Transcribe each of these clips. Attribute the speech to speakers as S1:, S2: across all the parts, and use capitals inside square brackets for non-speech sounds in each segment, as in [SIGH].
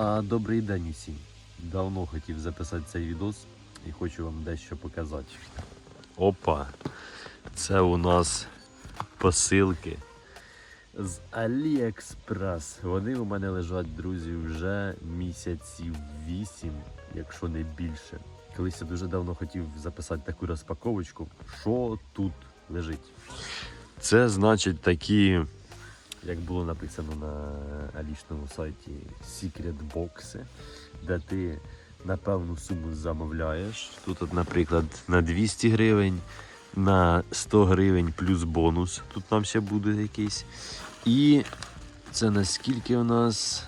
S1: А добрий день усім. Давно хотів записати цей відос і хочу вам дещо показати. Опа! Це у нас посилки з AliExpress. Вони у мене лежать, друзі, вже місяців 8, якщо не більше. Колись я дуже давно хотів записати таку розпаковочку. Що тут лежить? Це значить такі як було написано на алічному сайті Secret бокси, де ти на певну суму замовляєш. Тут, от, наприклад, на 200 гривень, на 100 гривень плюс бонус. Тут нам ще буде якийсь. І це наскільки у нас.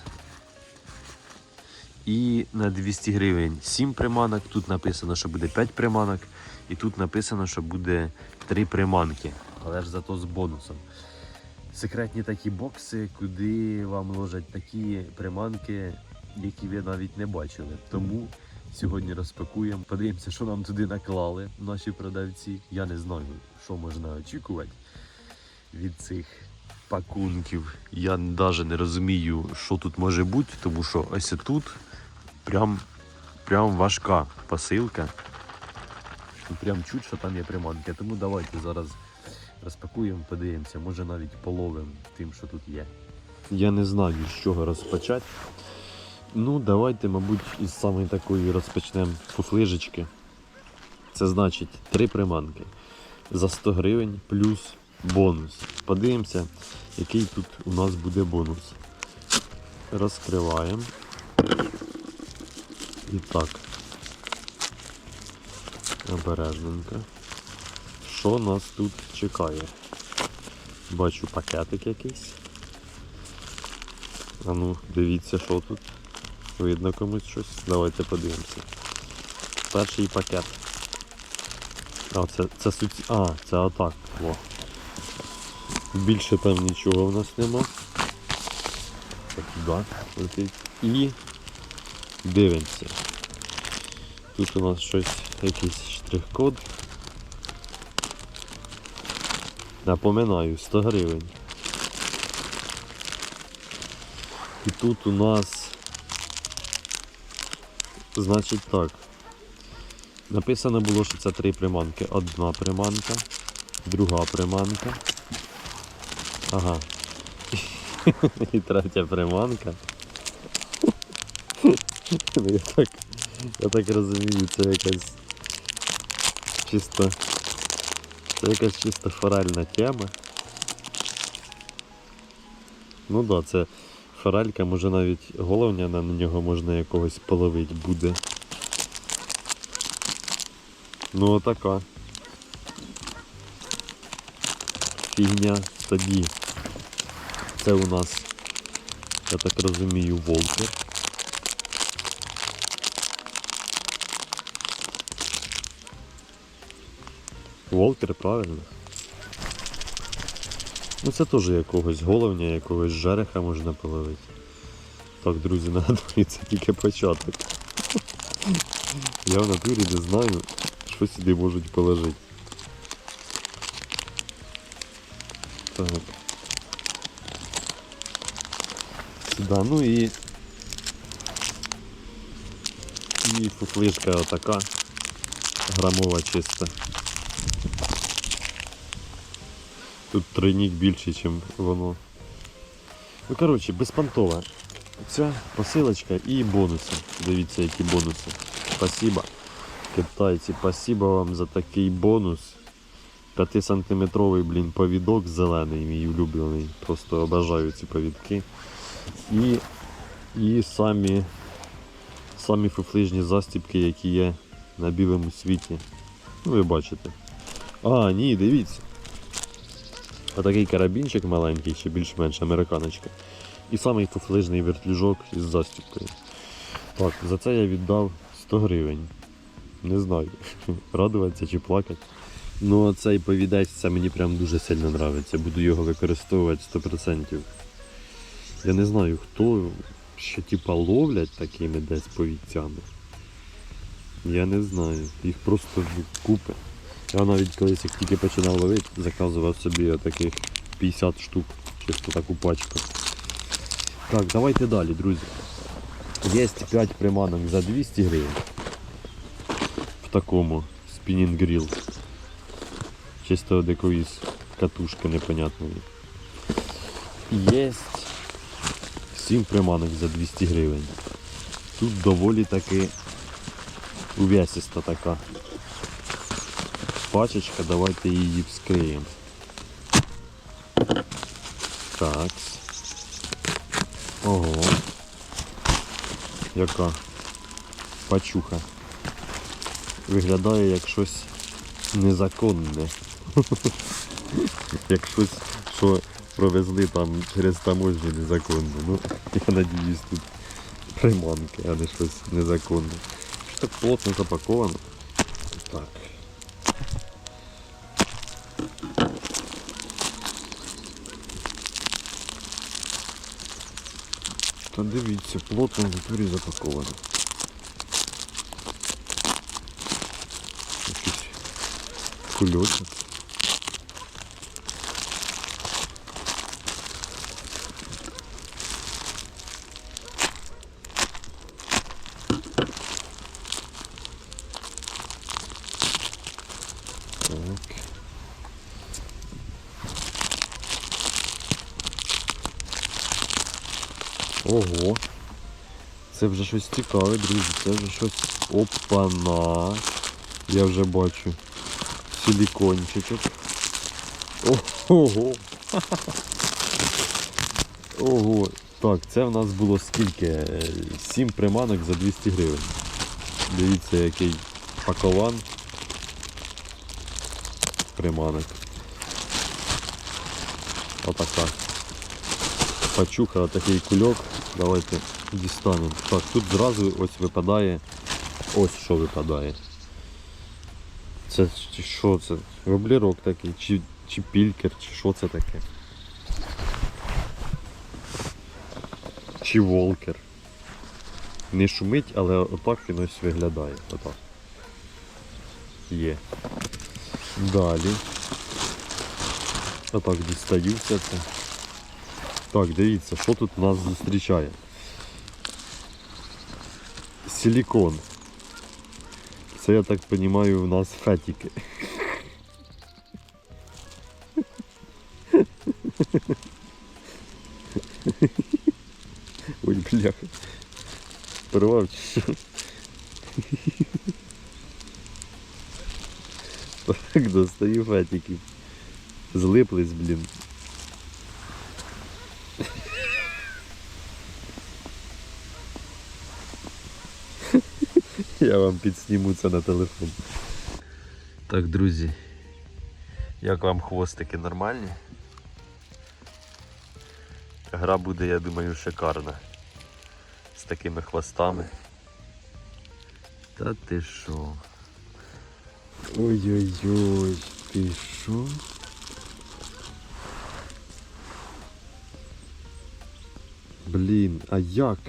S1: І на 200 гривень 7 приманок. Тут написано, що буде 5 приманок. І тут написано, що буде 3 приманки. Але ж зато з бонусом секретні такі бокси, куди вам ложать такі приманки, які ви навіть не бачили. Тому сьогодні розпакуємо. Подивимося, що нам туди наклали наші продавці. Я не знаю, що можна очікувати від цих пакунків. Я навіть не розумію, що тут може бути, тому що ось тут прям, прям важка посилка. Прям чуть, що там є приманки. Тому давайте зараз розпакуємо, подивимося, може навіть половимо тим, що тут є. Я не знаю, з чого розпочати. Ну, давайте, мабуть, із самої такої розпочнемо фуфлижечки. Це значить три приманки за 100 гривень плюс бонус. Подивимося, який тут у нас буде бонус. Розкриваємо. І так. Обережненько. Що нас тут чекає? Бачу пакетик якийсь. А ну, дивіться, що тут. Видно комусь щось. Давайте подивимося. Перший пакет. А, це, це суці... А, це отак. О. Більше там нічого в нас нема. Так, туди летить. І дивимося. Тут у нас щось, якийсь штрих-код. Напоминаю, 100 гривень. І тут у нас, значить так, написано було, що це три приманки. Одна приманка, друга приманка. Ага. [LAUGHS] І третя приманка. [LAUGHS] Ну, Я так, я так розумію, це якась чисто це якась чисто форальна тема. Ну да, це форалька, може навіть головня на нього можна якогось половити буде. Ну отака. Фігня тоді. Це у нас, я так розумію, волкер. Волкер, правильно? Ну це теж якогось головня, якогось жереха можна половити. Так, друзі, нагадую, це тільки початок. Я в натурі не знаю, що сюди можуть положити. Так. Сюди, ну і... І фуфлишка отака. Грамова чиста. Тут тройник більше, ніж воно. Ну, коротше, безпонтова. Ця посилочка і бонуси. Дивіться, які бонуси. Спасибо. Китайці, спасибо вам за такий бонус. 5-сантиметровий, блін, повідок зелений, мій улюблений. Просто обожаю ці повідки. І, і самі, самі фуфлижні застібки, які є на білому світі. Ну, ви бачите. А, ні, дивіться. Отакий карабінчик маленький, чи більш-менш американочка. І самий фуфлижний вертлюжок із застіпкою. Так, за це я віддав 100 гривень. Не знаю, [LAUGHS] радуватися чи плакати. Ну а цей повідець це мені прям дуже сильно подобається. Буду його використовувати 100%. Я не знаю, хто ще типа ловлять такими десь повідцями. Я не знаю. Їх просто купи. Я навіть колись як тільки починав ловити, заказував собі таких 50 штук, чисто таку пачку. Так, давайте далі, друзі. Є 5 приманок за 200 гривень. В такому спінінг гріл. Чисто від якоїсь катушки непонятної. Є 7 приманок за 200 гривень. Тут доволі таки увесиста така пачечка, давайте її вскриємо. Так. Ого. Яка пачуха. Виглядає як щось незаконне. [LAUGHS] як щось, що провезли там через таможню незаконно. Ну, я надіюсь, тут приманки, а не щось незаконне. Що так плотно запаковано. Так. Та дивіться, плотно в натурі запаковано. Якийсь кульочок. Так. Ого. Це вже щось цікаве, друзі. Це вже щось опана. Я вже бачу. Силікончичок. Ого. Ого. Так, це в нас було скільки? 7 приманок за 200 гривень. Дивіться, який пакован приманок. Отака. Пачуха, такий кульок. Давайте дістанемо. Так, тут зразу ось випадає. Ось що випадає. Це що це? Воблерок такий, чи, чи пількер, чи що це таке? Чи волкер. Не шумить, але отак він ось виглядає. Отак. Є. Далі. Отак дістаю все це. Так, дивіться, що тут нас зустрічає. Силікон. Це, я так розумію, у нас фетики. Ой, бляха. Порвав чи що? Так, достаю фетики. Злиплись, блін. [LAUGHS] Я вам підсніму це на телефон. Так, друзі. Як вам хвостики нормальні? Гра буде, я думаю, шикарна. З такими хвостами. Та ти що? Ой-ой-ой, ти що? Блін, а як?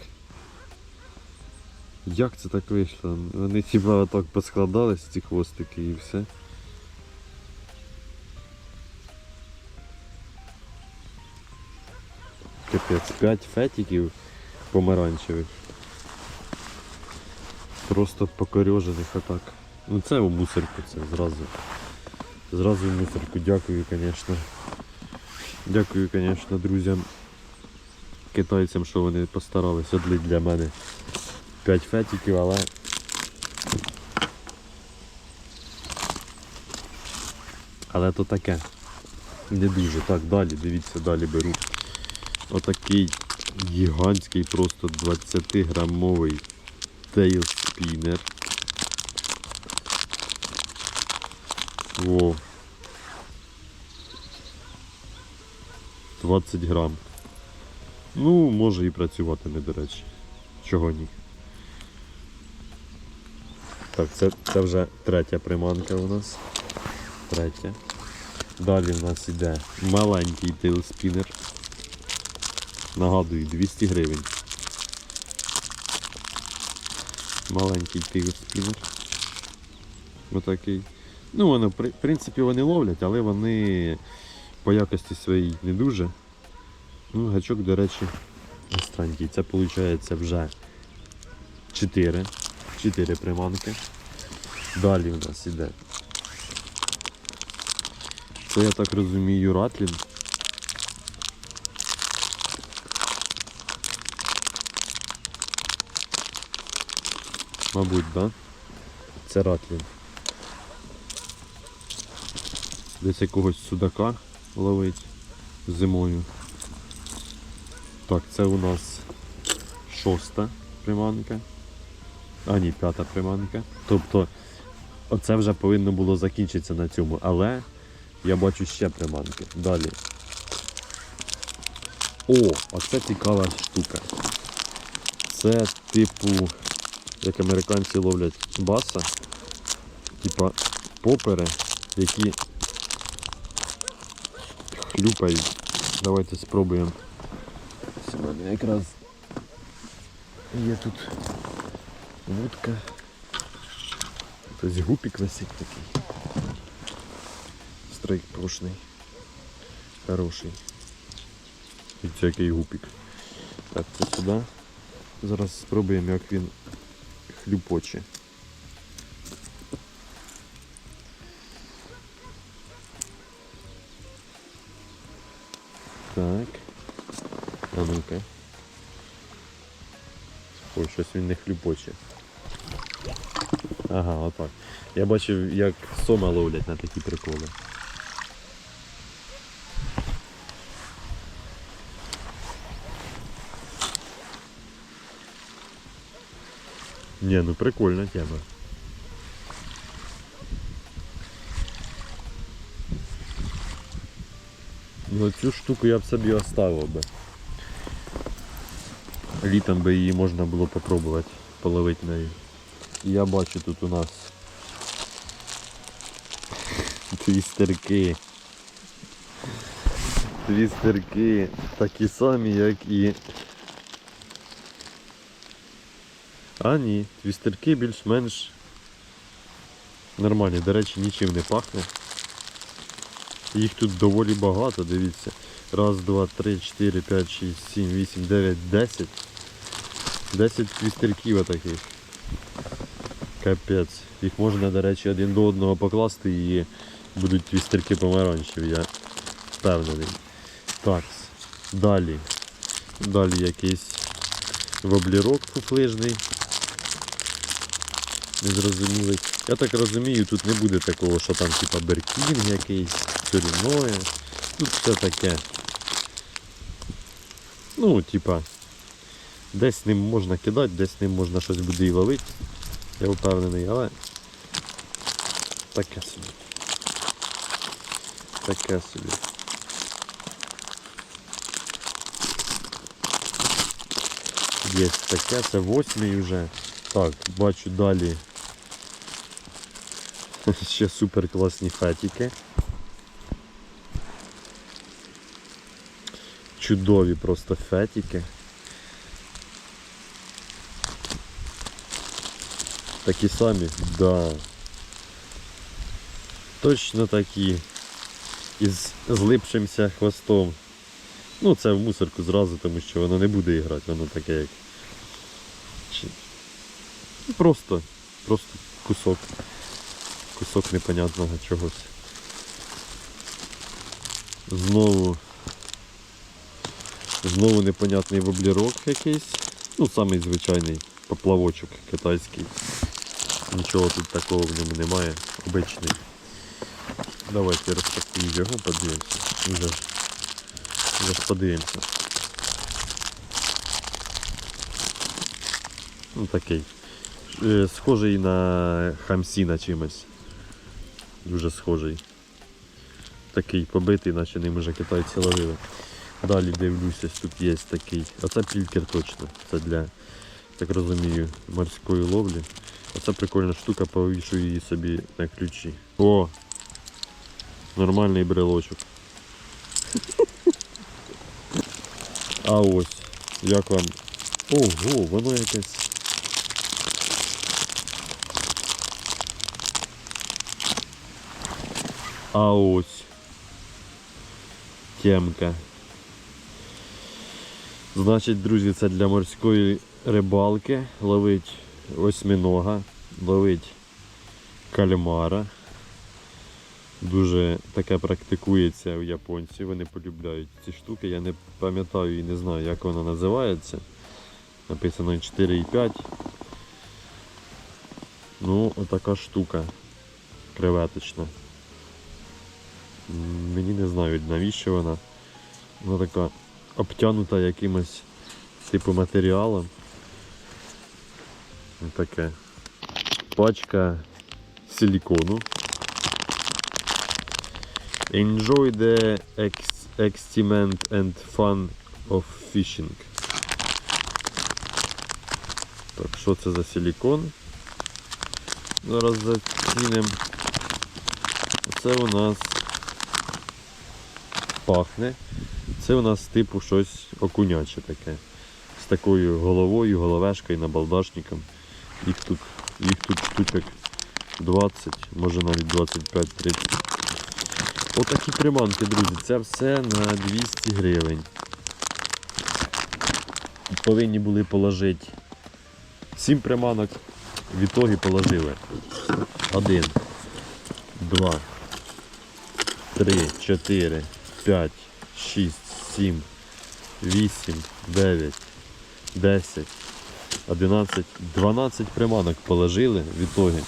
S1: Як це так вийшло? Вони хіба так поскладались, ці хвостики і все. Капець, 5 фетиків помаранчевих. Просто покорежених атак. Ну це у мусорку, це зразу. Зразу в мусорку. Дякую, звісно. Дякую, звісно, друзям. Китайцям, що вони постаралися для мене 5 фетиків, але але то таке. Не дуже. Так, далі, дивіться, далі беру. Отакий гігантський, просто 20-грамовий тейл спінер. Во. 20 грам. Ну, може і працюватиме, до речі. Чого ні. Так, це, це вже третя приманка у нас. Третя. Далі в нас іде маленький тейлспінер. Нагадую, 200 гривень. Маленький тейлспінер. Отакий. Ну, вони, в принципі, вони ловлять, але вони по якості своїй не дуже. Ну, гачок, до речі, останній. Це виходить вже Чотири. Чотири приманки. Далі у нас іде. Це я так розумію Ратлін. Мабуть, так? Да? Це Ратлін. Десь якогось судака ловить зимою. Так, це у нас шоста приманка. А ні, п'ята приманка. Тобто оце вже повинно було закінчитися на цьому, але я бачу ще приманки. Далі. О, оце цікава штука. Це типу, як американці ловлять баса, типа попери, які хлюпають. Давайте спробуємо. Мене якраз є тут вудка. Тобто гупік висить такий. Страйк прошний. Хороший. І це гупік. Так, це сюди. Зараз спробуємо, як він хлюпоче. Так. А ну-ка. Ой, щось він не хлюпоче. Ага, отак. Я бачив, як сома ловлять на такі приколи. Не, ну прикольна тема. Ну цю штуку я б собі оставив би. Літом би її можна було попробувати половити нею. Я бачу тут у нас твістерки. Твістерки такі самі, як і. А ні, твістерки більш-менш нормальні. До речі, нічим не пахне. Їх тут доволі багато, дивіться. Раз, два, три, чотири, п'ять, шість, сім, вісім, дев'ять, десять. Десять твістерків отаких. Капець. Їх можна, до речі, один до одного покласти і будуть твістерки помаранчеві, я впевнений. Так, далі. Далі якийсь воблірок фуфлижний. Незрозумілий. Я так розумію, тут не буде такого, що там типа беркін якийсь, сорівноє. Тут все таке. Ну, типа, десь ним можна кидати, десь ним можна щось буде і ловити. Я впевнений, але таке собі. Таке собі. Є таке, це восьмий вже. Так, бачу далі. [LAUGHS] Ще супер класні фетіки. Чудові просто фетіки. Такі самі? Да. Точно такі. Із злипшимся хвостом. Ну це в мусорку зразу, тому що воно не буде грати, воно таке як. Просто, просто кусок. Кусок непонятного чогось. Знову. Знову непонятний воблірок якийсь. Ну, самий звичайний поплавочок китайський. Нічого тут такого в ньому немає. Обичний. Давайте розпакуємо його, подивимося. Вже ж, вже ж подивимося. Ну такий. Е, Схожий на хамсіна чимось. Дуже схожий. Такий побитий, наче ним вже китайці ловили. Далі дивлюся, тут є такий. Оце пількер точно. Це для, так розумію, морської ловлі. Оце прикольна штука, повішу її собі на ключі. О! Нормальний брелочок. [LAUGHS] А ось, як вам. Ого, воно якесь. А ось. Темка. Значить, друзі, це для морської рибалки, ловить осьминога, ловить кальмара. Дуже таке практикується у японців, вони полюбляють ці штуки. Я не пам'ятаю і не знаю, як вона називається. Написано 4,5. Ну, отака штука креветочна. Мені не знають навіщо вона. Вона така обтянута якимось типу матеріалом. Таке. Пачка силікону. Enjoy the ex- excitement and fun of fishing. Так, що це за силікон? Зараз зацінимо. Це у нас пахне. Це у нас типу щось окуняче таке. З такою головою, головешкою, набалдашником. Їх тут, їх тут штучок 20, може навіть 25-30. Отакі приманки, друзі, це все на 200 гривень. Повинні були положити 7 приманок, в ітогі положили. Один, два, три, чотири, п'ять, шість, сім, вісім, дев'ять, десять, одинадцять, дванадцять приманок положили в ітогі.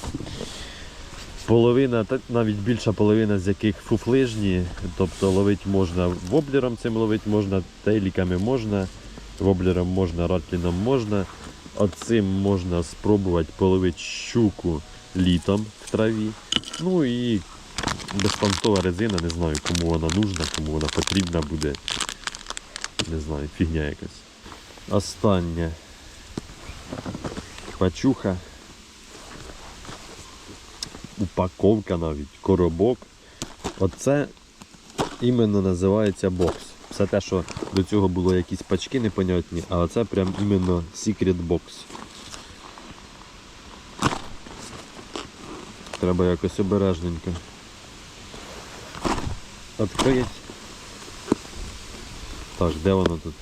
S1: Половина, навіть більша половина з яких фуфлижні, тобто ловити можна воблером цим ловити можна, тейліками можна, воблером можна, ратліном можна. Оцим можна спробувати половити щуку літом в траві. Ну і безпонтова резина, не знаю кому вона нужна, кому вона потрібна буде. Не знаю, фігня якась. Остання пачуха. Упаковка навіть, коробок. Оце іменно називається бокс. Все те, що до цього було якісь пачки непонятні, а оце прям іменно secret box. Треба якось обережненько. Відкрить. Так, де воно тут?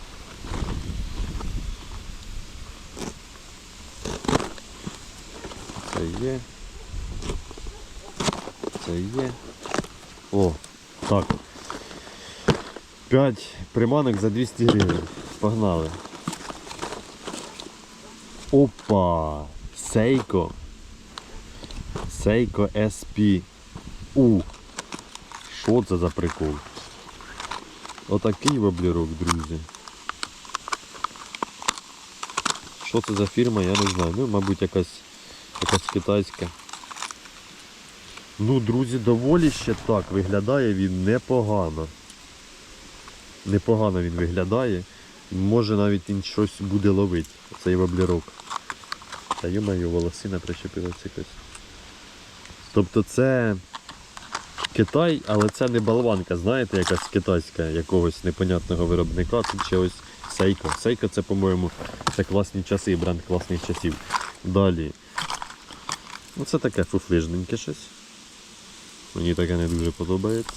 S1: Це є. Це є. О, так. 5 приманок за 200 гривень. Погнали. Опа! Сейко. Сейко SP. У. Що це за прикол? Отакий воблерок, друзі. Що це за фірма, я не знаю. Ну, мабуть, якась, якась китайська. Ну, друзі, доволі ще так виглядає він непогано. Непогано він виглядає. Може навіть він щось буде ловити, цей воблерок. Та йомаю, волосина причепилася якась. Тобто це Китай, але це не болванка, знаєте, якась китайська якогось непонятного виробника. Тут ще ось Сейко. Сейко це, по-моєму, це класні часи, бренд класних часів. Далі. Ну це таке фуфлижненьке щось. Мені таке не дуже подобається.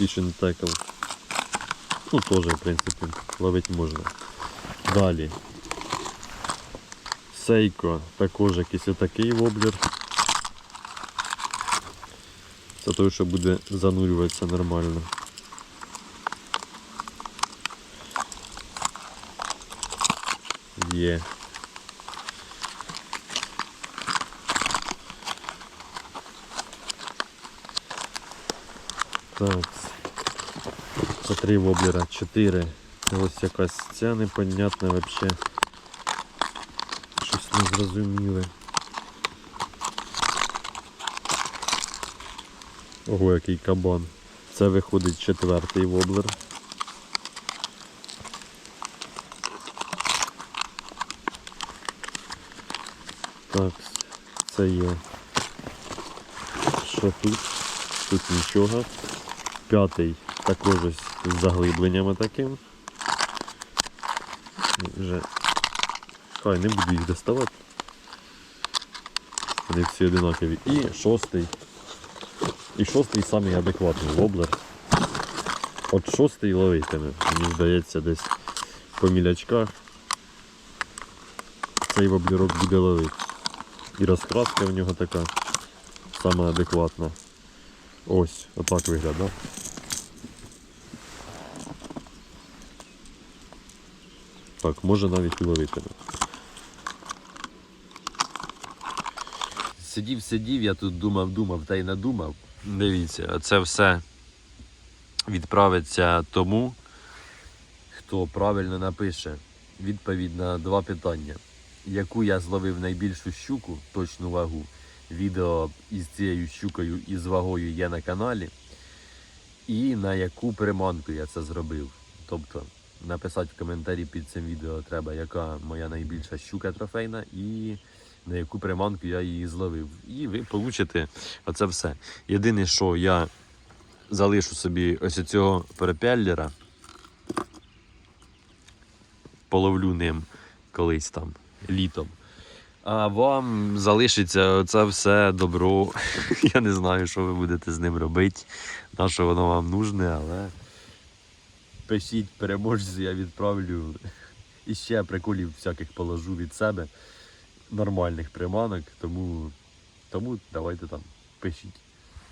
S1: Fishing Tackle. Ну теж, в принципі, ловити можна. Далі. Сейко, також якийсь отакий воблер. Це той, що буде занурюватися нормально. Є. Так. Це три воблера, чотири. Ось якась ця непонятна вообще. Щось незрозуміле. Ого, який кабан. Це виходить четвертий воблер. Так, це є. Що тут? Тут нічого. П'ятий також ось з заглибленнями таким. Вже... Хай не буду їх доставати. Вони всі одинакові. І шостий. І шостий самий адекватний воблер. От шостий ловитиме. Мені здається, десь по мілячках цей воблерок буде ловити. І розкраска в нього така сама адекватна. Ось, отак виглядає. Так, може навіть ловити. Сидів, сидів, я тут думав, думав та й надумав. Дивіться, це все відправиться тому, хто правильно напише відповідь на два питання. Яку я зловив найбільшу щуку, точну вагу. Відео із цією щукою і з вагою є на каналі. І на яку приманку я це зробив. Тобто написати в коментарі під цим відео треба, яка моя найбільша щука трофейна і на яку приманку я її зловив. І ви получите оце все. Єдине, що я залишу собі ось цього перепеллера, половлю ним колись там літом. А вам залишиться це все добро. [LAUGHS] Я не знаю, що ви будете з ним робити, на що воно вам нужне, але пишіть переможцю, я відправлю. І ще приколів всяких положу від себе. Нормальних приманок, тому, тому давайте там пишіть.